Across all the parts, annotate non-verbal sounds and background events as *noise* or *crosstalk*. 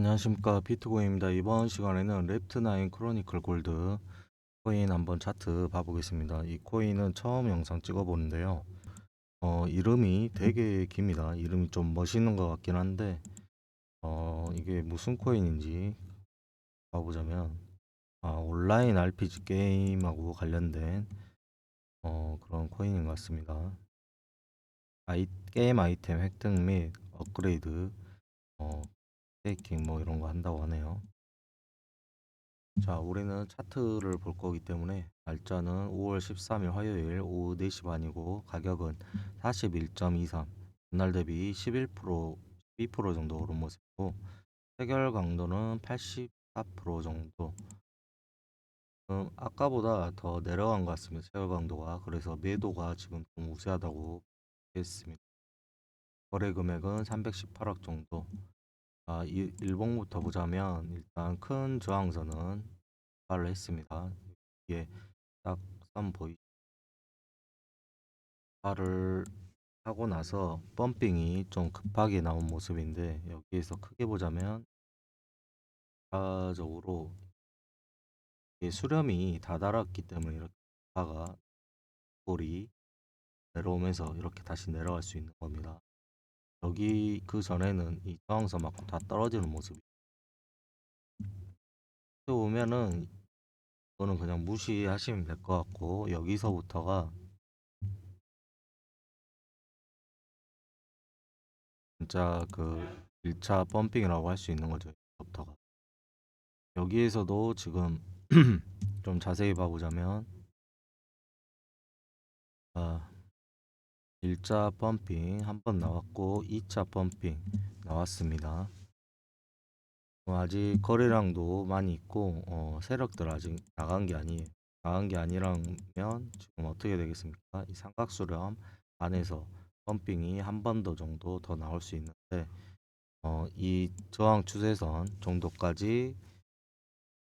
안녕하십니까 비트코인입니다. 이번 시간에는 랩트9 크로니클 골드 코인 한번 차트 봐보겠습니다. 이 코인은 처음 영상 찍어보는데요. 어, 이름이 되게 깁니다. 이름이 좀 멋있는 것 같긴 한데 어, 이게 무슨 코인인지 봐보자면 아, 온라인 RPG 게임하고 관련된 어, 그런 코인인 것 같습니다. 아이, 게임 아이템 획득 및 업그레이드 어, 스테이킹 뭐 이런 거 한다고 하네요. 자, 우리는 차트를 볼 거기 때문에 날짜는 5월 13일 화요일 오후 4시 반이고 가격은 41.23 전날 대비 11% 12% 정도 오른 모습이고 해결 강도는 84% 정도 음, 아까보다 더 내려간 것 같습니다. 해결 강도가 그래서 매도가 지금 좀 우세하다고 했습니다. 거래 금액은 318억 정도 아, 이- 일봉부터 보자면 일단 큰 저항선은 발을 했습니다. 이게 딱선 보이 발을 하고 나서 펌핑이 좀 급하게 나온 모습인데 여기에서 크게 보자면 차적으로 이게 수렴이 다다랐기 때문에 이렇게 가가 볼이 내려오면서 이렇게 다시 내려갈 수 있는 겁니다. 여기 그 전에는 이 저항선 맞고 다 떨어지는 모습이 오면은 이거는 그냥 무시하시면 될 것 같고 여기서부터가 진짜 그 1차 펌핑이라고 할 수 있는 거죠. 부터가 여기에서도 지금 *clears throat* 좀 자세히 봐보자면 아, 1차 펌핑 한 번 나왔고 2차 펌핑 나왔습니다. 어, 아직 거래량도 많이 있고 어, 세력들 아직 나간 게 아니에요. 나간 게 아니라면 지금 어떻게 되겠습니까? 이 삼각수렴 안에서 펌핑이 한 번 더 정도 더 나올 수 있는데 어, 이 저항 추세선 정도까지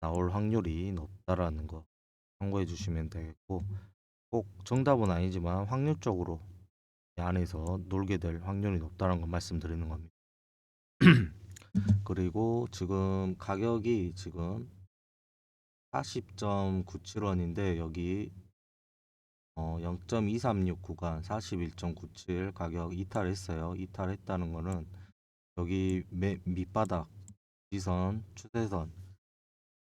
나올 확률이 높다라는 거 참고해 주시면 되겠고 꼭 정답은 아니지만 확률적으로 이 안에서 놀게 될 확률이 높다는 거 말씀드리는 겁니다. *clears throat* 그리고 지금 가격이 지금 40.97원인데 여기 어 0.236 구간 41.97 가격 이탈했어요. 이탈했다는 거는 여기 매, 밑바닥 지선 추세선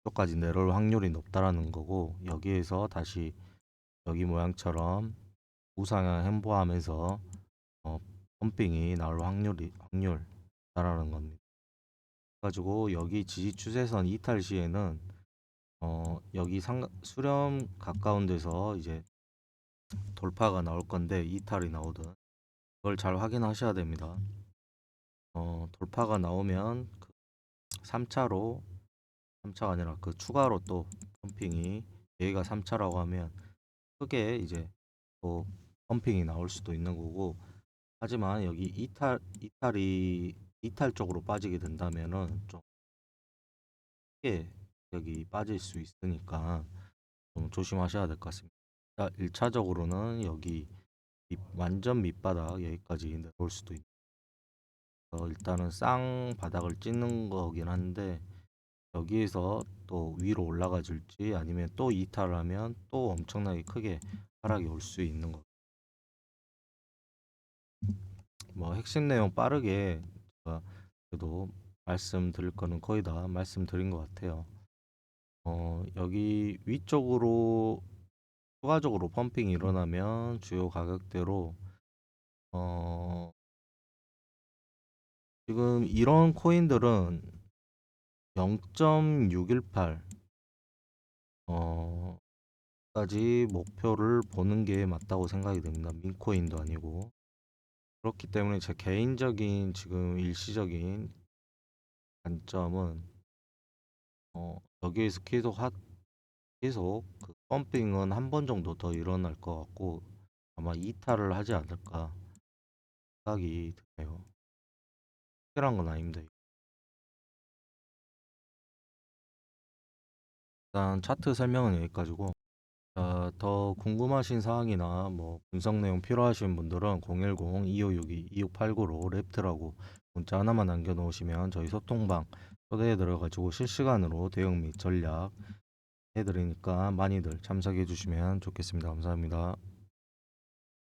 쪽까지 내려올 확률이 높다라는 거고 여기에서 다시 여기 모양처럼 우상향 횡보하면서 어, 펌핑이 나올 확률이 확률 다라는 겁니다. 가지고 여기 지지 추세선 이탈 시에는 어 여기 상 수렴 가까운 데서 이제 돌파가 나올 건데 이탈이 나오든 그걸 잘 확인하셔야 됩니다. 어 돌파가 나오면 그 3차로 3차가 아니라 그 추가로 또 펌핑이 여기가 3차라고 하면 크게 이제 또 펌핑이 나올 수도 있는 거고 하지만 여기 이탈 이탈이 이탈 쪽으로 빠지게 된다면은 좀 크게 여기 빠질 수 있으니까 좀 조심하셔야 될 것 같습니다. 자, 1차적으로는 여기 밑- 완전 밑바닥 여기까지 내려올 수도 있고 어, 일단은 쌍 바닥을 찍는 거긴 한데 여기에서 또 위로 올라가 줄지 아니면 또 이탈을 하면 또 엄청나게 크게 하락이 올 수 있는 거. 뭐 핵심 내용 빠르게 제가 그래도 말씀드릴 거는 거의 다 말씀드린 것 같아요. 어, 여기 위쪽으로 추가적으로 펌핑이 일어나면 주요 가격대로 어, 지금 이런 코인들은 0.618 어, 까지 목표를 보는 게 맞다고 생각이 됩니다. 민코인도 아니고. 그렇기 때문에 제 개인적인 지금 일시적인 관점은 어, 여기에서 계속 하, 계속 그 펌핑은 한 번 정도 더 일어날 것 같고 아마 이탈을 하지 않을까 생각이 드네요. 특별한 건 아닙니다. 일단 차트 설명은 여기까지고 자, 더 궁금하신 사항이나 뭐 분석 내용 필요하신 분들은 010-2562-2689로 랩트라고 문자 하나만 남겨놓으시면 저희 소통방 초대해 들어가지고 실시간으로 대응 및 전략 해드리니까 많이들 참석해 주시면 좋겠습니다. 감사합니다.